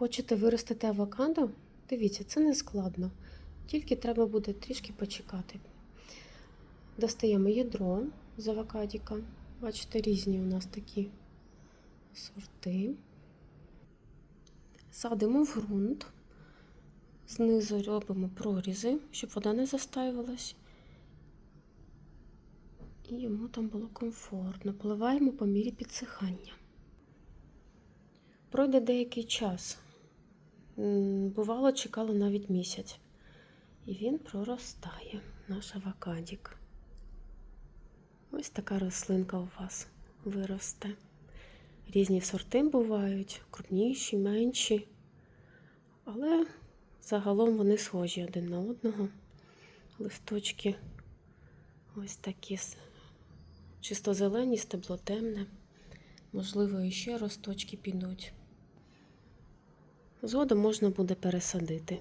Хочете виростити авокадо? Дивіться, це не складно. Тільки треба буде трішки почекати. Достаємо ядро з авокадіка. Бачите, різні у нас такі сорти. Садимо в ґрунт. Знизу робимо прорізи, щоб вода не застаювалась. І йому там було комфортно. Поливаємо по мірі підсихання. Пройде деякий час. Бувало, чекало навіть місяць. І він проростає, наш авокадік. Ось така рослинка у вас виросте. Різні сорти бувають, крупніші, менші. Але загалом вони схожі один на одного. Листочки ось такі чисто зелені, стебло темне. Можливо, іще росточки підуть. Згодом можна буде пересадити.